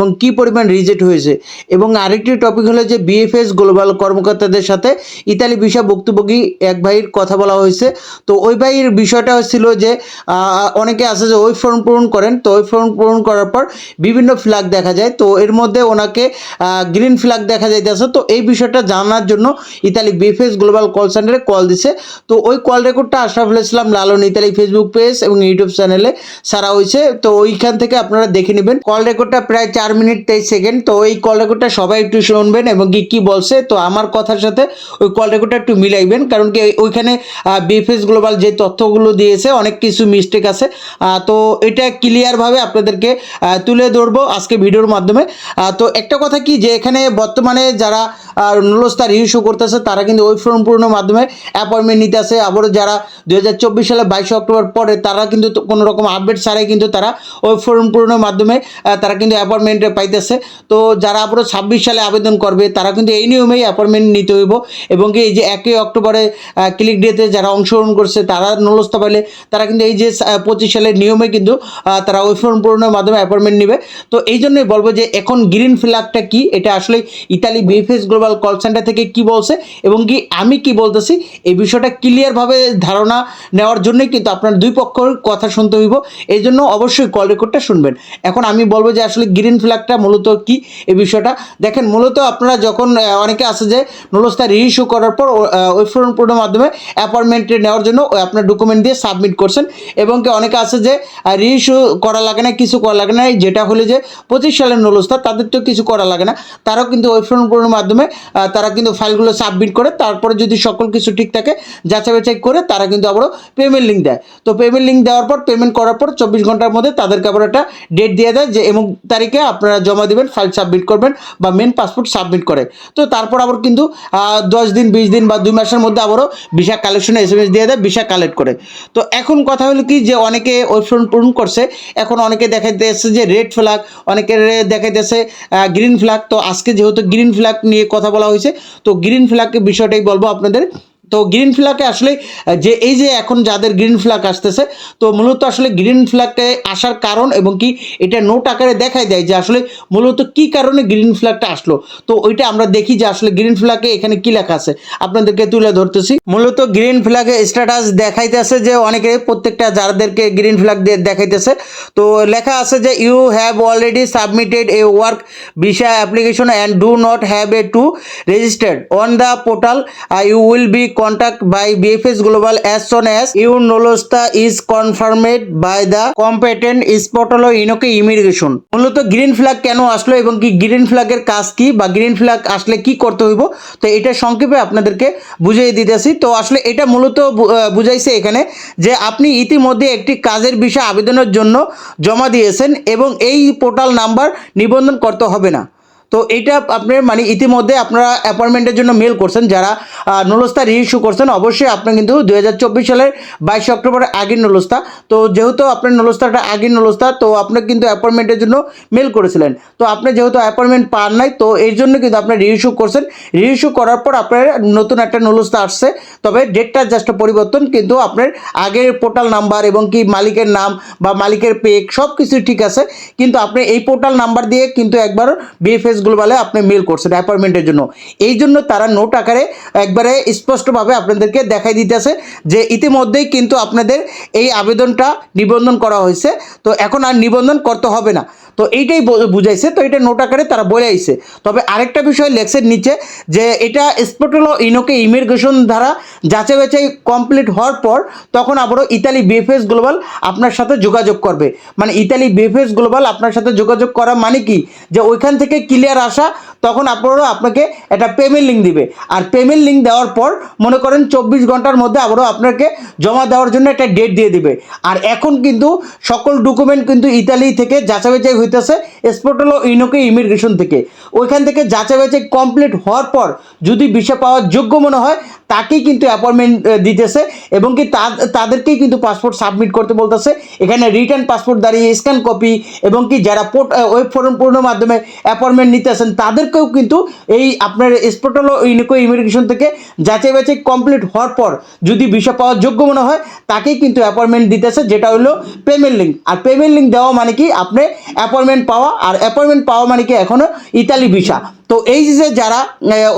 এবং কি পরিমাণ রিজেক্ট হয়েছে? এবং আরেকটি টপিক হলো যে বিএফএস গ্লোবাল কর্মকর্তাদের সাথে ইতালি ভিসা ভুক্তভোগী এক ভাইয়ের কথা বলা হয়েছে। তো ওই ভাইয়ের বিষয়টা ছিল যে অনেকে আছে যে ওই ফর্ম পূরণ করেন। তো ওই ফর্ম পূরণ করার পর বিভিন্ন ফ্ল্যাগ দেখা যায়। তো এর মধ্যে ওনাকে গ্রিন ফ্ল্যাগ দেখা যাইতেছে। তো এই বিষয়টা জানার জন্য ইতালি বিএফএস গ্লোবাল কল সেন্টারে কল দিছে। তো ওই কল রেকর্ডটা Ashraful Islam Lalon Italy Facebook page এবং ইউটিউব চ্যানেলে সারা হয়েছে তো ওইখান থেকে আপনারা দেখে নেবেন। কল রেকর্ডটা প্রায় চার মিনিট তেইশ সেকেন্ড, তো এই কল রেকর্ডটা সবাই একটু শুনবেন এবং কি কি বলছে, তো আমার কথার সাথে ওই কল রেকর্ডটা একটু মিলাইবেন, কারণ কি ওইখানে বিএফএস গ্লোবাল যে তথ্যগুলো দিয়েছে, অনেক কিছু মিস্টেক আছে। তো এটা ক্লিয়ারভাবে আপনাদেরকে তুলে ধরবো আজকে ভিডিওর মাধ্যমে। তো একটা কথা কি, যে এখানে বর্তমানে যারা নুলস্তার ইস্যু করতেছে, তারা কিন্তু ওই ফর্ম পূরণের মাধ্যমে অ্যাপয়েন্টমেন্ট নিতে আসে। আবারও যারা দু হাজার চব্বিশ সালে বাইশে অক্টোবর পরে, তারা কিন্তু কোনো রকম আপডেট ছাড়াই কিন্তু তারা ওই ফর্ম পূরণের মাধ্যমে তারা কিন্তু অ্যাপয়েন্টমেন্ট পাইতেছে। তো যারা আবারও ছাব্বিশ সালে আবেদন করবে, তারা কিন্তু এই নিয়মেই অ্যাপয়েন্টমেন্ট নিতে হইব এবং কি এই যে একই অক্টোবরে ক্লিক ডেতে যারা অংশগ্রহণ করছে, তারা নুলস্তা পাইলে তারা কিন্তু এই যে পঁচিশ সালের নিয়মে কিন্তু তারা ওই ফর্ম পূরণের মাধ্যমে অ্যাপয়েন্টমেন্ট নেবে। তো এই জন্যই বলব যে এখন গ্রিন ফ্ল্যাগটা কি? এটা আসলে Italy BFS global call center থেকে কি বলছে এবং কি আমি কি বলতেছি? এই বিষয়টা ক্লিয়ারভাবে ধারণা নেওয়ার জন্যই কিন্তু আপনার দুই পক্ষের কথা শুনতে হইব। এই জন্য অবশ্যই কল রেকর্ডটা শুনবেন। এখন আমি বলব যে আসলে গ্রিন ফ্ল্যাগটা মূলত কি? এই বিষয়টা দেখেন, মূলত আপনারা যখন অনেকে আসে যে নলস্তা রিইস্যু করার পর ওই ফর্ম মাধ্যমে অ্যাপয়েন্টমেন্টে নেওয়ার জন্য আপনার ডকুমেন্ট দিয়ে সাবমিট করছেন। এবং কি অনেকে আছে যে রিইস্যু করা লাগে না, কিছু করা লাগে না যেটা হলে যে পঁচিশ সালের নলস্তা, তাদের তো কিছু করা লাগে না। তারাও কিন্তু ওই ফর্ম মাধ্যমে তারা কিন্তু ফাইলগুলো সাবমিট করে, তারপরে যদি সকল কিছু ঠিক থাকে, যাচাই বাছাই করে তারা কিন্তু আবারও পেমেন্ট লিঙ্ক দেয়। তো পেমেন্ট লিঙ্ক দেওয়ার পর পেমেন্ট করার পর চব্বিশ ঘণ্টার মধ্যে তাদেরকে আবার একটা ডেট দিয়ে দেয় যে এমন তারিখে আপনারা জমা দিবেন ফাইল সাবমিট করবেন বা মেন পাসপোর্ট সাবমিট করে। তো তারপর আবার কিন্তু দশ দিন, বিশ দিন বা দুই মাসের মধ্যে আবারও ভিসা কালেকশনে এস এম এস দিয়ে দেয় ভিসা কালেক্ট করে। তো এখন কথা হলো কি যে অনেকে ফর্ম পূরণ করছে, এখন অনেকে দেখাইতেছে যে রেড ফ্ল্যাগ অনেকের দেখাইতেছে গ্রিন ফ্ল্যাগ তো আজকে যেহেতু গ্রিন ফ্ল্যাগ নিয়ে কথা বলা হয়েছে, তো গ্রিন ফ্ল্যাগের বিষয়টাই বলব আপনাদের। তো গ্রিন ফ্ল্যাগে আসলে যে এই যে এখন যাদের গ্রিন ফ্ল্যাগ আসতেছে, তো মূলত আসলে গ্রিন ফ্ল্যাগে আসার কারণ এবং কি এটা নোট আকারে দেখাই দেয় যে আসলে মূলত কি কারণে গ্রিন ফ্ল্যাগটা আসলো। তো ওইটা আমরা দেখি যে আসলে গ্রিন ফ্ল্যাগে এখানে কি লেখা আছে। আপনাদেরকে তুলে ধরতেছি। মূলত গ্রিন ফ্ল্যাগে স্ট্যাটাস দেখাইতেছে যে অনেকে, প্রত্যেকটা যাদেরকে গ্রিন ফ্ল্যাগ দিয়ে দেখাইতেছে, তো লেখা আছে যে you have already submitted a work visa application and do not have a to registered on the portal you will be contact by BFS Global as soon as your nolosta is confirmed by the competent portal ইনোকে immigration মূলত green flag কেন আসলো এবং কি green ফ্ল্যাগের কাজ কি বা green flag আসলে কি করতে হইব? তো এটা সংক্ষেপে আপনাদেরকে বুঝিয়ে দিতেছি। তো আসলে এটা মূলত বুঝাইছে এখানে যে আপনি ইতিমধ্যে একটি কাজের বিষয়ে আবেদনের জন্য জমা দিয়েছেন এবং এই পোর্টাল নাম্বার নিবন্ধন করতে হবে না। তো এটা আপনার মানে ইতিমধ্যে আপনারা অ্যাপয়েন্টমেন্টের জন্য মেল করছেন, যারা নলস্তা রিইস্যু করছেন, অবশ্যই আপনি কিন্তু দু হাজার চব্বিশ সালের বাইশে অক্টোবরের আগের নলস্তা। তো যেহেতু আপনার নলস্তাটা আগের নলস্তা, তো আপনি কিন্তু অ্যাপয়েন্টমেন্টের জন্য মেল করেছিলেন। তো আপনি যেহেতু অ্যাপয়েন্টমেন্ট পান নাই, তো এই জন্য কিন্তু আপনি রিইস্যু করছেন। রিইস্যু করার পর আপনার নতুন একটা নলস্তা আসছে, তবে ডেটটা জাস্ট পরিবর্তন, কিন্তু আপনার আগের পোর্টাল নাম্বার এবং কি মালিকের নাম বা মালিকের পেক সব কিছু ঠিক আছে, কিন্তু আপনি এই পোর্টাল নাম্বার দিয়ে কিন্তু একবার বিএফএস গ্লোবালে আপনি মেল করছেন অ্যাপয়েন্টমেন্টের জন্য। এই জন্য তারা নোট আকারে একবারে স্পষ্টভাবে আপনাদেরকে দেখাই দিতেছে যে ইতিমধ্যেই কিন্তু আপনাদের এই আবেদনটা নিবন্ধন করা হয়েছে। তো এখন আর নিবন্ধন করতে হবে না। তো এইটাই বুঝাইছে, তো এটা নোট আকারে তারা বলে আইছে। তবে আরেকটা বিষয় লেখছেন নিচে যে এটা স্পোর্টল ইনোকে ইমিগ্রেশন দ্বারা যাচাই বাছাই কমপ্লিট হওয়ার পর তখন আবারও ইতালি বিএফএস গ্লোবাল আপনার সাথে যোগাযোগ করবে। মানে ইতালি বিএফএস গ্লোবাল আপনার সাথে যোগাযোগ করা মানে কি? যে ওইখান থেকে ক্লিয়ার আসা, তখন আপনারও আপনাকে একটা পেমেন্ট লিঙ্ক দিবে। আর পেমেন্ট লিঙ্ক দেওয়ার পর মনে করেন চব্বিশ ঘণ্টার মধ্যে আবারও আপনাকে জমা দেওয়ার জন্য একটা ডেট দিয়ে দিবে। আর এখন কিন্তু সকল ডকুমেন্ট কিন্তু ইতালি থেকে যাচাই বাছাই হইতেছে স্পট হলো ইনোকে ইমিগ্রেশন থেকে। ওইখান থেকে যাচাই বাছাই কমপ্লিট হওয়ার পর যদি ভিসা পাওয়ার যোগ্য মনে হয়, তাকেই কিন্তু অ্যাপয়েন্টমেন্ট দিতেছে এবং কি তাদেরকেই কিন্তু পাসপোর্ট সাবমিট করতে বলতেছে। এখানে রিটার্ন পাসপোর্ট দাঁড়িয়ে স্ক্যান কপি এবং কি যারা পোর্ট ওয়েব ফর্ম পূর্ণের মাধ্যমে অ্যাপয়েন্টমেন্ট নিতেছেন, তাদেরকেও কিন্তু এই আপনার স্পোর্টাল ইউনিকো ইমিগ্রেশন থেকে যাচাই বাছাই কমপ্লিট হওয়ার পর যদি ভিসা পাওয়ার যোগ্য মনে হয়, তাকেই কিন্তু অ্যাপয়েন্টমেন্ট দিতেছে, যেটা হলো পেমেন্ট লিঙ্ক আর পেমেন্ট লিঙ্ক দেওয়া মানে কি, আপনি অ্যাপয়েন্টমেন্ট পাওয়া, আর অ্যাপয়েন্টমেন্ট পাওয়া মানে কি এখনও ইতালি ভিসা তো এই যে যারা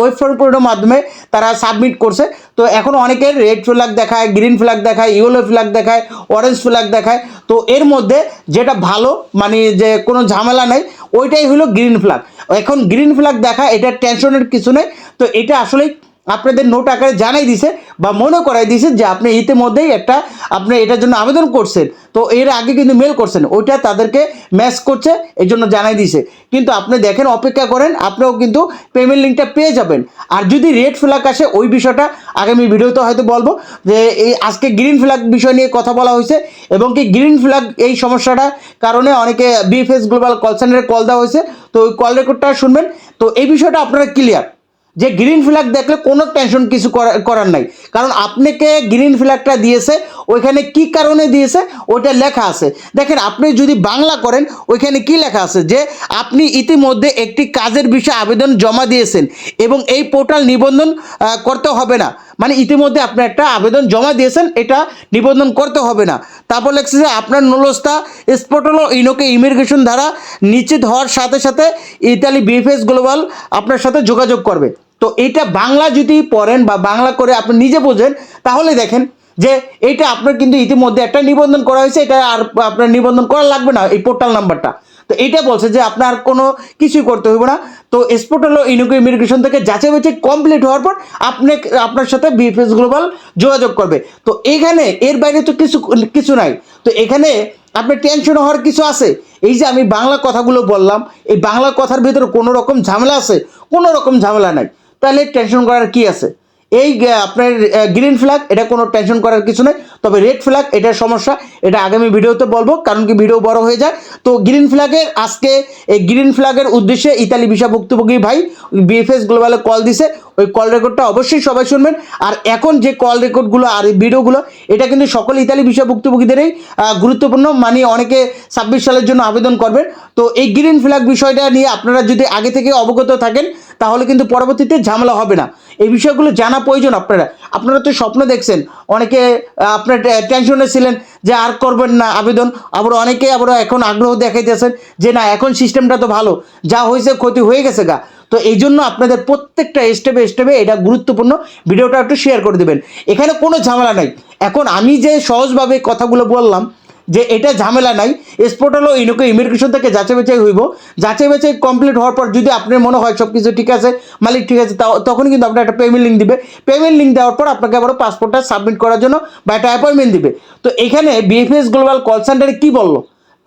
ওয়েব ফর্ম পূরণের মাধ্যমে তারা সাবমিট করছে, তো এখন অনেকের রেড ফ্ল্যাগ দেখায় গ্রিন ফ্ল্যাগ দেখায় ইয়েলো ফ্ল্যাগ দেখায় অরেঞ্জ ফ্ল্যাগ দেখায়। তো এর মধ্যে যেটা ভালো মানে যে কোনো ঝামেলা নেই, ওইটাই হলো গ্রিন ফ্ল্যাগ এখন গ্রিন ফ্ল্যাগ দেখা, এটা টেনশনের কিছু নেই। তো এটা আসলেই আপনাদের নোট আকারে জানাই দিছে বা মনে করাই দিছে যে আপনি ইতিমধ্যেই একটা, আপনি এটার জন্য আবেদন করছেন। তো এর আগে কিন্তু মেল করছেন, ওইটা তাদেরকে ম্যাচ করছে এই জন্য জানাই দিছে। কিন্তু আপনি দেখেন, অপেক্ষা করেন, আপনিও কিন্তু পেমেন্ট লিঙ্কটা পেয়ে যাবেন। আর যদি রেড ফ্ল্যাগ আসে, ওই বিষয়টা আগামী ভিডিওতে হয়তো বলব যে এই আজকে গ্রিন ফ্ল্যাগ বিষয় নিয়ে কথা বলা হয়েছে এবং কি গ্রিন ফ্ল্যাগ এই সমস্যাটা কারণে অনেকে বিএফএস গ্লোবাল কল সেন্টারে কল দেওয়া হয়েছে। তো ওই কল রেকর্ডটা শুনবেন। তো এই বিষয়টা আপনারা ক্লিয়ার যে গ্রিন ফ্ল্যাগ দেখলে কোনো টেনশন কিছু করা- করার নাই। কারণ আপনাকে গ্রিন ফ্ল্যাগটা দিয়েছে, ওইখানে কি কারণে দিয়েছে, ওইটা লেখা আছে। দেখেন, আপনি যদি বাংলা করেন, ওইখানে কি লেখা আছে? যে আপনি ইতিমধ্যে একটি কাজের বিষয়ে আবেদন জমা দিয়েছেন এবং এই পোর্টাল নিবন্ধন করতে হবে না। মানে ইতিমধ্যে আপনি একটা আবেদন জমা দিয়েছেন, এটা নিবন্ধন করতে হবে না। তারপর লেখছে যে আপনার নলস্তা স্পোর্টাল ও ইনোকে ইমিগ্রেশন দ্বারা নিশ্চিত হওয়ার সাথে সাথে ইতালি বিএফএস গ্লোবাল আপনার সাথে যোগাযোগ করবে। তো এটা বাংলা যদি পড়েন বা বাংলা করে আপনি নিজে বোঝেন, তাহলে দেখেন যে এটা আপনার কিন্তু ইতিমধ্যে একটা নিবন্ধন করা হয়েছে, এটা আর আপনার নিবন্ধন করা লাগবে না এই পোর্টাল নাম্বারটা তো এইটা বলছে যে আপনার কোনো কিছুই করতে হবে না। তো স্পোর্ট হলো ইনুকো ইমিগ্রেশন থেকে যাচাই বাছাই কমপ্লিট হওয়ার পর আপনি, আপনার সাথে বিএফএস গ্লোবাল যোগাযোগ করবে। তো এখানে এর বাইরে তো কিছু কিছু নাই। তো এখানে আপনার টেনশন হওয়ার কিছু আছে? এই যে আমি বাংলা কথাগুলো বললাম, এই বাংলা কথার ভিতরে কোনো রকম ঝামেলা আছে? কোনো রকম ঝামেলা নাই। তাহলে টেনশন করার কি আছে? এই আপনার গ্রিন ফ্ল্যাগ এটা কোনো টেনশন করার কিছু নেই। তবে রেড ফ্ল্যাগ এটা সমস্যা। এটা আগামী ভিডিওতে বলব, কারণ কি ভিডিও বড় হয়ে যায়। তো গ্রিন ফ্ল্যাগের আজকে, এই গ্রিন ফ্ল্যাগের উদ্দেশ্যে ইতালি ভিসা ভুক্তভোগী ভাই বিএফএস গ্লোবালে কল দিছে। ওই কল রেকর্ডটা অবশ্যই সবাই শুনবেন। আর এখন যে কল রেকর্ডগুলো আর এই ভিডিওগুলো এটা কিন্তু সকল ইতালি বিষয় ভুক্তভোগীদেরই গুরুত্বপূর্ণ। মানে অনেকে ছাব্বিশ সালের জন্য আবেদন করবেন। তো এই গ্রিন ফ্ল্যাগ বিষয়টা নিয়ে আপনারা যদি আগে থেকে অবগত থাকেন, তাহলে কিন্তু পরবর্তীতে ঝামেলা হবে না। এই বিষয়গুলো জানা প্রয়োজন আপনারা। আপনারা তো স্বপ্ন দেখছেন। অনেকে আপনার টেনশনে ছিলেন যে আর করবেন না আবেদন। আবার অনেকে আবার এখন আগ্রহ দেখাইতেছেন যে না, এখন সিস্টেমটা তো ভালো। যা হয়েছে ক্ষতি হয়ে গেছে গা। তো এই জন্য আপনাদের প্রত্যেকটা স্টেপে স্টেপে এটা গুরুত্বপূর্ণ। ভিডিওটা একটু শেয়ার করে দেবেন। এখানে কোনো ঝামেলা নাই। এখন আমি যে সহজভাবে কথাগুলো বললাম, যে এটা ঝামেলা নাই স্পোর্ট হলো ইনুকে ইমিগ্রেশন থেকে যাচাই বাছাই হইব। যাচাই বাছাই কমপ্লিট হওয়ার পর যদি আপনার মনে হয় সব কিছু ঠিক আছে, মালিক ঠিক আছে তখন কিন্তু আপনার একটা পেমেন্ট লিঙ্ক দিবে। পেমেন্ট লিঙ্ক দেওয়ার পর আপনাকে আবার পাসপোর্টটা সাবমিট করার জন্য বা একটা অ্যাপয়েন্টমেন্ট দিবে। তো এখানে বিএফএস গ্লোবাল কল সেন্টারে কী বলল?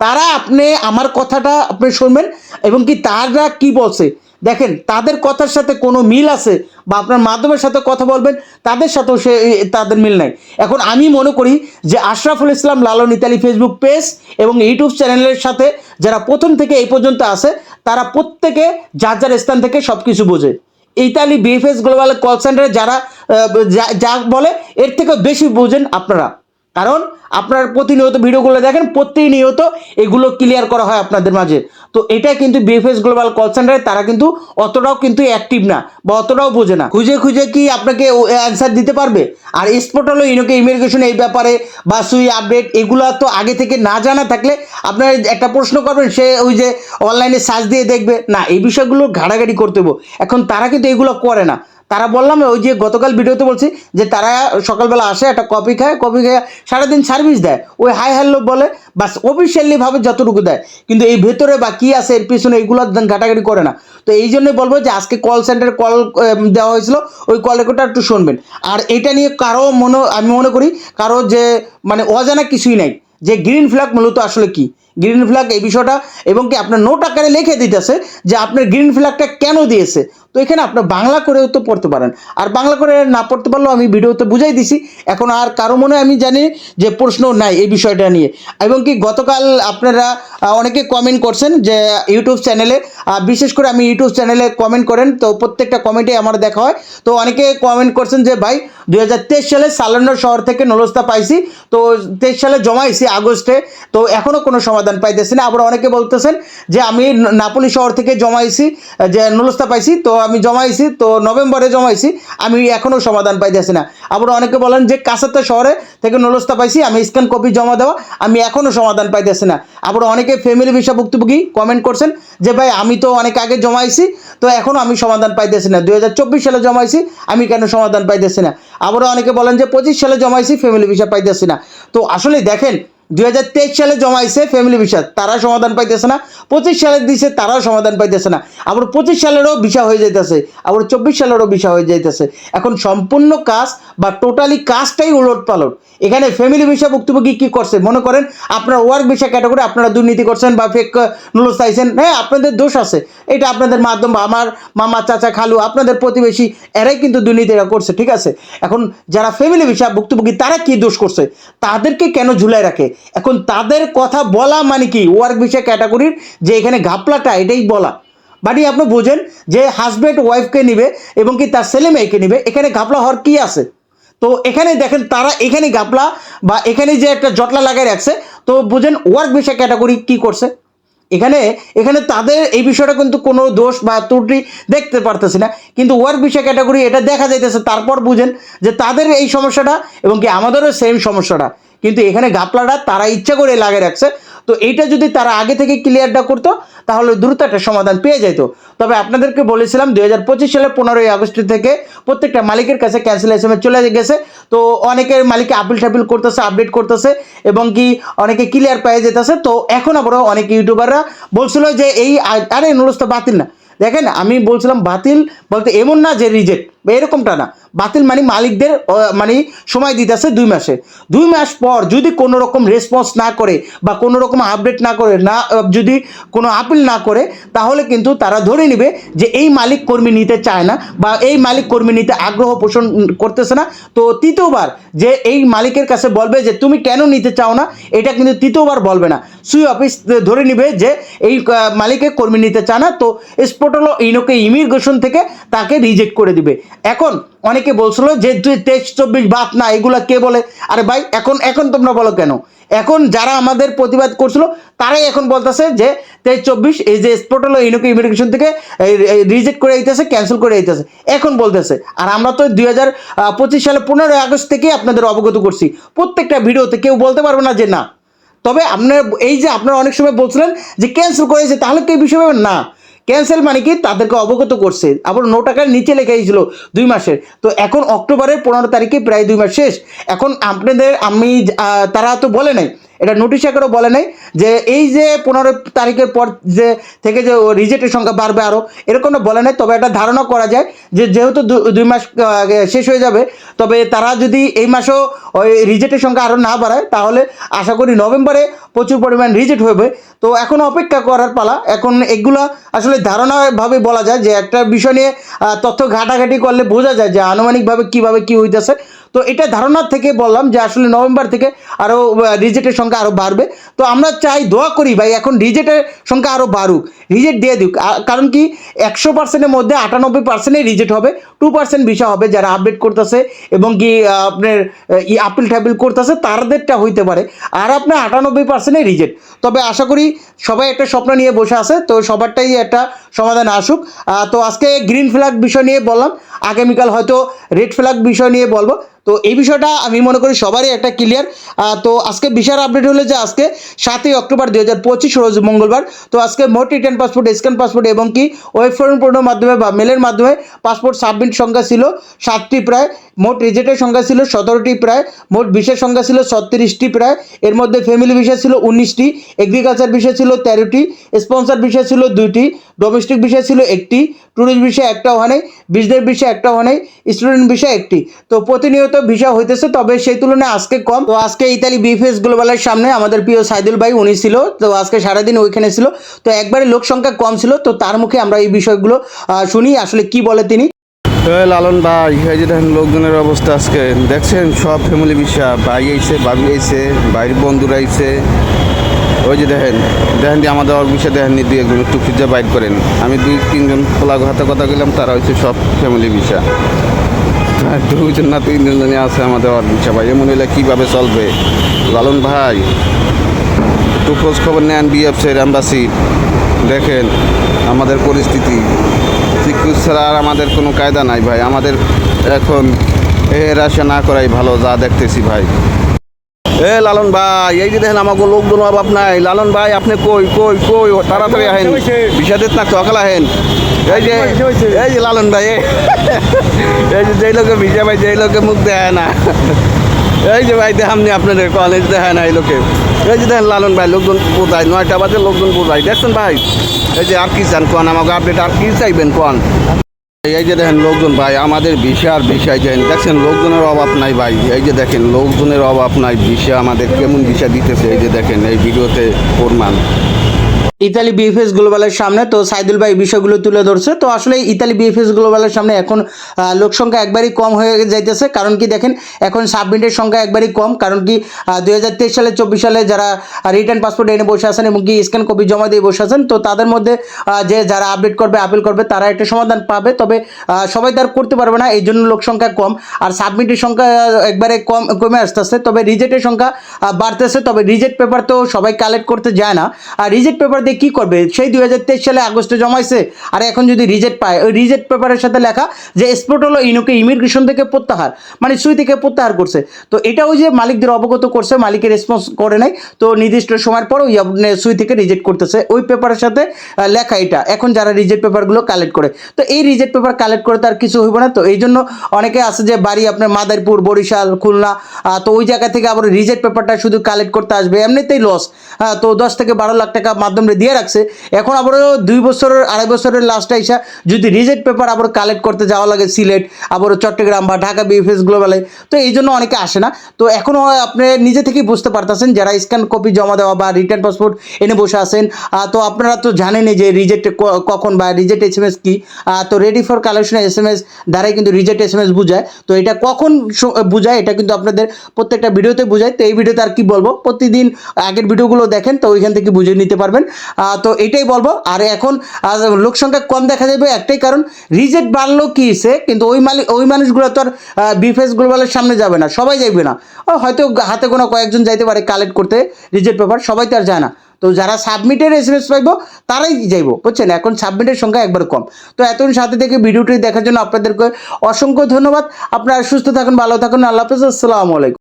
তারা আপনি আমার কথাটা আপনি শুনবেন এবং কি তারা কি বলছে? দেখেন, তাদের কথার সাথে কোনো মিল আছে বা আপনার মাধ্যমের সাথে কথা বলবেন, তাদের সাথেও সে তাদের মিল নাই। এখন আমি মনে করি যে Ashraful Islam Lalon Italy Facebook page এবং ইউটিউব চ্যানেলের সাথে যারা প্রথম থেকে এই পর্যন্ত আছে, তারা প্রত্যেকে যার যার স্থান থেকে সব কিছু বোঝে। ইতালি বিএফএস গ্লোবাল কল সেন্টারে যারা যা বলে, এর থেকে বেশি বোঝেন আপনারা। কারণ আপনার প্রতিনিয়ত ভিডিওগুলো দেখেন, প্রতিনিয়ত এগুলো ক্লিয়ার করা হয় আপনাদের মাঝে। তো এটা কিন্তু বিএফএস গ্লোবাল কল সেন্টারে তারা কিন্তু অতটাও কিন্তু অ্যাক্টিভ না বা অতটাও বোঝে না। খুঁজে খুঁজে কি আপনাকে অ্যান্সার দিতে পারবে? আর স্পট হলো ইনোকে ইমিগ্রেশন এই ব্যাপারে বা সুই আপডেট এগুলো তো আগে থেকে না জানা থাকলে আপনার একটা প্রশ্ন করবেন, সে ওই যে অনলাইনে সার্চ দিয়ে দেখবে। না, এই বিষয়গুলো ঘাড়াঘাড়ি করতে হবে এখন তারা কিন্তু এগুলো করে না। তারা বললাম, ওই যে গতকাল ভিডিওতে বলছি যে তারা সকালবেলা আসে, একটা কপি খায় কপি খেয়ে সারাদিন সার্ভিস দেয়। ওই হাই হ্যালো বলে, বাস অফিসিয়ালি ভাবে যতটুকু দেয়। কিন্তু এই ভেতরে বা কী আছে, এর পিছনে এইগুলো ঘাটাঘাটি করে না। তো এই জন্যই বলব যে আজকে কল সেন্টারে কল দেওয়া হয়েছিল, ওই কল রেকর্ডটা একটু শুনবেন। আর এটা নিয়ে কারও মনে, আমি মনে করি, কারও যে মানে অজানা কিছুই নাই, যে গ্রিন ফ্ল্যাগ মূলত আসলে কি? গ্রিন ফ্ল্যাগ এই বিষয়টা এবং কি আপনার নোট আকারে লিখে দিতেছে যে আপনার গ্রিন ফ্ল্যাগটা কেন দিয়েছে। তো এখানে আপনার বাংলা করেও তো পড়তে পারেন। আর বাংলা করে না পড়তে পারলেও আমি ভিডিওতে বুঝাই দিছি। এখন আর কারও মনে আমি জানি যে প্রশ্ন নাই এই বিষয়টা নিয়ে। এবং কি গতকাল আপনারা অনেকে কমেন্ট করছেন যে ইউটিউব চ্যানেলে বিশেষ করে আমি ইউটিউব চ্যানেলে কমেন্ট করেন। তো প্রত্যেকটা কমেন্টে আমার দেখা হয়। তো অনেকে কমেন্ট করছেন যে, ভাই দু হাজার তেইশ সালে সালান্ডর শহর থেকে নলস্তা পাইছি। তো তেইশ সালে জমাইছি আগস্টে। তো এখনও কোনো সমাধান পাইতেছি না। আবার অনেকে বলতেছেন যে আমি নাপোলি শহর থেকে জমাইছি, যে নুলস্তা পাইছি, তো আমি জমাইছি, তো নভেম্বরে জমাইছি, আমি এখনও সমাধান পাইতেছি না। আবার অনেকে বলেন যে কাসাত্তা শহরে থেকে নুলস্তা পাইছি, আমি স্ক্যান কপি জমা দেওয়া, আমি এখনও সমাধান পাইতেছি না। আবার অনেকে ফ্যামিলি বিষয় ভুক্তভোগী কমেন্ট করছেন যে, ভাই, আমি তো অনেক আগে জমাইছি, তো এখনও আমি সমাধান পাইতেছি না। দুই হাজার চব্বিশ সালে জমাইছি, আমি কেন সমাধান পাইতেছি না? আবারও অনেকে বলেন যে, পঁচিশ সালে জমাইছি ফ্যামিলি ভিসা পাইতেছি না। তো আসলে দেখেন দুই হাজার তেইশ সালে জমাইছে ফ্যামিলি ভিসা তারা সমাধান পাইতেছে না। পঁচিশ সালে দিছে, তারাও সমাধান পাইতেছে না। আবার পঁচিশ সালেরও ভিসা হয়ে যাইতেছে, আবার চব্বিশ সালেরও ভিসা হয়ে যাইতেছে। এখন সম্পূর্ণ কাজ বা টোটালি কাজটাই উলট পালট। এখানে ফ্যামিলি ভিসা ভুক্তভোগী কী করছে? মনে করেন আপনার ওয়ার্ক ভিসা ক্যাটাগরি আপনারা দুর্নীতি করছেন বা ফেক নুলস চাইছেন হ্যাঁ আপনাদের দোষ আছে। এটা আপনাদের মাধ্যম, বা আমার মামা, চাচা, খালু, আপনাদের প্রতিবেশী, এরাই কিন্তু দুর্নীতিটা করছে, ঠিক আছে? এখন যারা ফ্যামিলি ভিসা ভুক্তভোগী, তারা কি দোষ করছে? তাদেরকে কেন ঝুলাই রাখে? এখন তাদের কথা বলা মানে কি? ওয়ার্ক ভিসা ক্যাটাগরির যে এখানে ঘাপলাটা, এটাই বলা। বাড়ি আপনি বোঝেন যে হাজব্যান্ড ওয়াইফকে নিবে এবং কি তার ছেলে মেয়েকে নিবে, এখানে ঘাপলা হওয়ার কি আছে? তো এখানে দেখেন তারা এখানে গাপলা বা এখানে যে একটা জটলা লাগাই রাখছে, তো বুঝেন ওয়ার্ক ভিসা ক্যাটাগরি কি করছে? এখানে এখানে তাদের এই বিষয়টা কিন্তু কোনো দোষ বা ত্রুটি দেখতে পারতেছি না। কিন্তু ওয়ার্ক ভিসা ক্যাটাগরি এটা দেখা যাইতেছে। তারপর বুঝেন যে তাদের এই সমস্যাটা এবং কি আমাদেরও সেম সমস্যাটা। কিন্তু এখানে গাপলাটা তারা ইচ্ছা করে লাগিয়ে রাখছে। তো এইটা যদি তারা আগে থেকে ক্লিয়ারটা করতো, তাহলে দ্রুত একটা সমাধান পেয়ে যেত। তবে আপনাদেরকে বলেছিলাম, দুই হাজার পঁচিশ সালের পনেরোই আগস্ট থেকে প্রত্যেকটা মালিকের কাছে ক্যান্সেল এস চলে গেছে। তো অনেকের মালিকে আপিল টাপিল করতেছে আপডেট করতেছে, এবং কি অনেকে ক্লিয়ার পেয়ে যেতেছে। তো এখন আবারও অনেক ইউটিউবাররা বলছিল যে এই আরে নুরস্ত বাতিল না। দেখেন, আমি বলছিলাম বাতিল বলতে এমন না যে রিজেক্ট এরকমটা না। বাতিল মানে মালিকদের মানে সময় দিতেছে দুই মাসে। দুই মাস পর যদি কোনো রকম রেসপন্স না করে বা কোনো রকম আপডেট না করে, না যদি কোনো আপিল না করে, তাহলে কিন্তু তারা ধরে নেবে যে এই মালিক কর্মী নিতে চায় না বা এই মালিক কর্মী নিতে আগ্রহ পোষণ করতেছে না। তো তৃতীয়বার যে এই মালিকের কাছে বলবে যে তুমি কেন নিতে চাও না, এটা কিন্তু তৃতীয়বার বলবে না। সুই অফিস ধরে নিবে যে এই মালিকের কর্মী নিতে চায় না, তো স্পোটলো ইনোকে ইমিগ্রেশন থেকে তাকে রিজেক্ট করে দিবে। এখন অনেকে বলছিল যে তুই তেইশ, চব্বিশ বাদ না, এগুলা কে বলে? আরে ভাই, এখন এখন তোমরা বলো কেন? এখন যারা আমাদের প্রতিবাদ করছিল, তারাই এখন বলতেছে যে তেইশ, চব্বিশ, এই যে স্পট হলো ইনোকে ইমিগ্রেশন থেকে রিজেক্ট করে দিতেছে ক্যান্সেল করে দিতেছে। এখন বলতেছে, আর আমরা তো দুই হাজার পঁচিশ সালে পনেরোই আগস্ট থেকেই আপনাদের অবগত করছি। প্রত্যেকটা ভিডিওতে কেউ বলতে পারবে না যে না। তবে আপনার, এই যে আপনারা অনেক সময় বলছিলেন যে ক্যান্সেল করেছে, তাহলে কি এই বিষয়? না। ক্যান্সেল মানে কি? তাদেরকে অবগত করছে। আবার ন টাকার নিচে লেখা হয়েছিল দুই মাসের। তো এখন অক্টোবরের পনেরো তারিখে প্রায় দুই মাস শেষ। এখন আপনাদের আমি তারা তো বলে নাই। এটা নোটিশ আকারও বলে নাই যে এই যে পনেরো তারিখের পর যে থেকে যে রিজেক্টের সংখ্যা বাড়বে আরও এরকমটা বলে নাই, তবে একটা ধারণা করা যায় যে যেহেতু দুই মাস শেষ হয়ে যাবে, তবে তারা যদি এই মাসেও ওই রিজেক্টের সংখ্যা আরও না বাড়ায়, তাহলে আশা করি নভেম্বরে প্রচুর পরিমাণ রিজেক্ট হবে তো এখন অপেক্ষা করার পালা, এখন এগুলা আসলে ধারণাভাবে বলা যায় যে একটা বিষয় নিয়ে তথ্য ঘাটাঘাটি করলে বোঝা যায় যে আনুমানিকভাবে কীভাবে কী হইতেছে। তো এটা ধারণার থেকে বললাম যে আসলে নভেম্বর থেকে আরও রিজেক্টের সংখ্যা আরও বাড়বে। তো আমরা চাই, দোয়া করি ভাই, এখন রিজেক্টের সংখ্যা আরও বাড়ুক রিজেক্ট দিয়ে দিক। কারণ কি, একশো পার্সেন্টের মধ্যে আটানব্বই পার্সেন্টই রিজেক্ট হবে। টু পার্সেন্ট ভিসা হবে যারা আপডেট করতেছে এবং কি আপনার ই আপিল টাপিল করতেছে তাদেরটা হইতে পারে। আর আপনার আটানব্বই পার্সেন্টই রিজেক্ট তবে আশা করি সবাই একটা স্বপ্ন নিয়ে বসে আছে, তো সবারটাই একটা সমাধান আসুক। তো আজকে গ্রিন ফ্ল্যাগ বিষয় নিয়ে বললাম, আগামীকাল হয়তো রেড ফ্ল্যাগ বিষয় নিয়ে বলব। তো এই বিষয়টা আমি মনে করি সবারই একটা ক্লিয়ার তো আজকে বিশাল আপডেট হলো যে আজকে সাতই অক্টোবর দুই হাজার পঁচিশ, রোজ মঙ্গলবার। তো আজকে মোট রিটার্ন পাসপোর্ট স্ক্যান পাসপোর্ট এবং কি ওয়েব ফর্ম পূর্ণর মাধ্যমে বা মেলের মাধ্যমে পাসপোর্ট সাবমিট সাবমিট সংখ্যা ছিল সাতটি প্রায়, মোট রিজেক্টের সংখ্যা ছিল সতেরোটি প্রায়, মোট বিষয়ের সংখ্যা ছিল ছত্রিশটি প্রায়, এর মধ্যে ফ্যামিলি বিষয় ছিল উনিশটি এগ্রিকালচার বিষয় ছিল তেরোটি স্পন্সর বিষয় ছিল দুইটি ডোমেস্টিক বিষয় ছিল একটি ট্যুরিস্ট বিষয় একটাও হয় নাই বিজনেস বিষয় একটাও হয় নাই স্টুডেন্ট বিষয় একটি। তো প্রতিনিয়ত বিষয় হইতেছে, তবে সেই তুলনায় আজকে কম। তো আজকে ইতালি বিএফএস গ্লোবালের সামনে আমাদের প্রিয় সাইদুল ভাই, উনি ছিল, তো আজকে সারাদিন ওইখানে ছিল। তো একবারে লোক সংখ্যা কম ছিল, তো তার মুখে আমরা এই বিষয়গুলো শুনি, আসলে কি বলে তিনি। লালন ভাই, এই যে দেখেন লোকজনের অবস্থা আজকে। দেখছেন সব ফ্যামিলি বিষা ভাই আইছে, ভাবি আইছে বাইরের বন্ধুরা আইছে। ওই যে দেখেন দেখেন আমাদের ওর বিষয় দেখেন দুই একজন একটু খুঁজে বাইর করেন। আমি দুই তিনজন খোলা হাতে কথা গেলাম তারা হচ্ছে সব ফ্যামিলি বিষা দুজন না তিনজনে আছে আমাদের ওর বিষা ভাই, এমন হইলে কীভাবে চলবে? লালন ভাই, একটু খোঁজ খবর নেন বিএফসির অ্যাম্বাসি দেখেন, আমাদের পরিস্থিতি। চিকিৎসা ছাড়া আর আমাদের কোনো কায়দা নাই ভাই। আমাদের এখন আশা না করাই ভালো যা দেখতেছি ভাই। এ লালন ভাই এই যে দেখেন আমাকে লোকজন অভাব নাই। লালন ভাই আপনি কই কই কই? তাড়াতাড়ি আহেন। বিষাদিত না সকাল আহেন। এই যে এই যে লালন ভাই এই যে যেই লোকে ভিজা ভাই যেই লোকে মুখ দেয় না। এই যে ভাই দেখামনি আপনাদের কলেজ দেখায় না এই লোকে। এই যে দেখেন লালন ভাই, লোকজন বোঝায় নয়টা বাজে লোকজন বোঝায় দেখছেন ভাই? এই যে আর কি চান কোন আমাকে আপডেট আর কি চাইবেন কোন এই যে দেখেন লোকজন ভাই, আমাদের বিষয় বিষয় দেখেন, দেখছেন? লোকজনের অভাব নাই ভাই। এই যে দেখেন, লোকজনের অভাব নাই বিষয় আমাদের কেমন বিষয় দিতেছে? এই যে দেখেন, এই ভিডিওতে প্রমাণ। ইতালি বিএফএস গ্লোবালের সামনে, তো সাইদুল ভাই বিষয়গুলো তুলে ধরছে। তো আসলে ইতালি বিএফএস গ্লোবালের সামনে এখন লোক সংখ্যা একবারই কম হয়ে যাইতেছে। কারণ কি দেখেন, এখন সাবমিটের সংখ্যা একবারই কম। কারণ কি দুই হাজার তেইশ সালে, চব্বিশ সালে যারা রিটার্ন পাসপোর্ট এনে বসে আছেন এবং কি স্ক্যান কপি জমা দিয়ে বসে আছেন, তো তাদের মধ্যে যে যারা আপডেট করবে আপিল করবে, তারা একটা সমাধান পাবে। তবে সবাই তার করতে পারবে না এই জন্য লোক সংখ্যা কম। আর সাবমিটের সংখ্যা একবারে কম, কমে আসতেছে। তবে রিজেক্টের সংখ্যা বাড়তেছে। তবে রিজেক্ট পেপার তো সবাই কালেক্ট করতে যায় না। আর রিজেক্ট পেপার দিয়ে কী করবে? সেই দুই হাজার তেইশ সালে আগস্টে জমাইছে। আর এখন যদি রিজেক্ট পায়, ওই রিজেক্ট পেপারের সাথে লেখা যে স্পোর্ট হলো ইনুকে ইমিগ্রেশন থেকে প্রত্যাহার মানে সুই থেকে প্রত্যাহার করছে। তো এটাও যে মালিকদের অবগত করছে, মালিকের রেসপন্স করে নাই। তো নির্দিষ্ট সময়ের পর ওই সুই থেকে রিজেক্ট করতেছে। ওই পেপারের সাথে লেখা এটা। এখন যারা রিজেক্ট পেপারগুলো কালেক্ট করে। তো এই রিজেক্ট পেপার কালেক্ট করে তার কিছু হইব না। তো এই জন্য অনেকে আছে যে বাড়ি আপনার মাদারপুর, বরিশাল, খুলনা তো ওই জায়গা থেকে আবার রিজেক্ট পেপারটা শুধু কালেক্ট করতে আসবে। এমনিতেই লস তো দশ থেকে বারো লাখ টাকা মাধ্যমে দিয়ে রাখছে। এখন আবারও দুই বছরের আড়াই বছরের লাস্ট আইসা যদি রিজেক্ট পেপার আবার কালেক্ট করতে যাওয়া লাগে সিলেট আবারও চট্টগ্রাম বা ঢাকা বিএফএস গ্লোবালে তো এই জন্য অনেকে আসে না। তো এখনও আপনি নিজে থেকেই বুঝতে পারতেছেন যারা স্ক্যান কপি জমা দেওয়া বা রিটার্ন পাসপোর্ট এনে বসে আহ, তো আপনারা তো জানেনই যে রিজেক্ট কখন বা রিজেক্ট এস এম এস কি তো ready for collection S M S দ্বারাই কিন্তু রিজেক্ট এস এম এস বুঝায়। তো এটা কখন বুঝায় এটা কিন্তু আপনাদের প্রত্যেকটা ভিডিওতে বুঝায়। তো এই ভিডিওতে আর কি বলব? প্রতিদিন আগের ভিডিওগুলো দেখেন তো ওইখান থেকে বুঝে নিতে পারবেন। তো এটাই বলব। আর এখন লোক সংখ্যা কম দেখা যাবে, একটাই কারণ রিজেক্ট বাড়লো কি সে? কিন্তু ওই মালিক ওই মানুষগুলো তো আর বিফেস গ্লোবালের সামনে যাবে না, সবাই যাইবে না। হয়তো হাতে কোনো কয়েকজন যাইতে পারে কালেক্ট করতে রিজেক্ট পেপার সবাই তো আর যায় না। তো যারা সাবমিটের এস এম এস পাইবো, তারাই যাইবো, বুঝছেন? এখন সাবমিটের সংখ্যা একবার কম। তো এতদিন সাথে থেকে ভিডিওটি দেখার জন্য আপনাদেরকে অসংখ্য ধন্যবাদ। আপনারা সুস্থ থাকুন, ভালো থাকুন, আল্লাহ হাফেজ, আসসালামু আলাইকুম।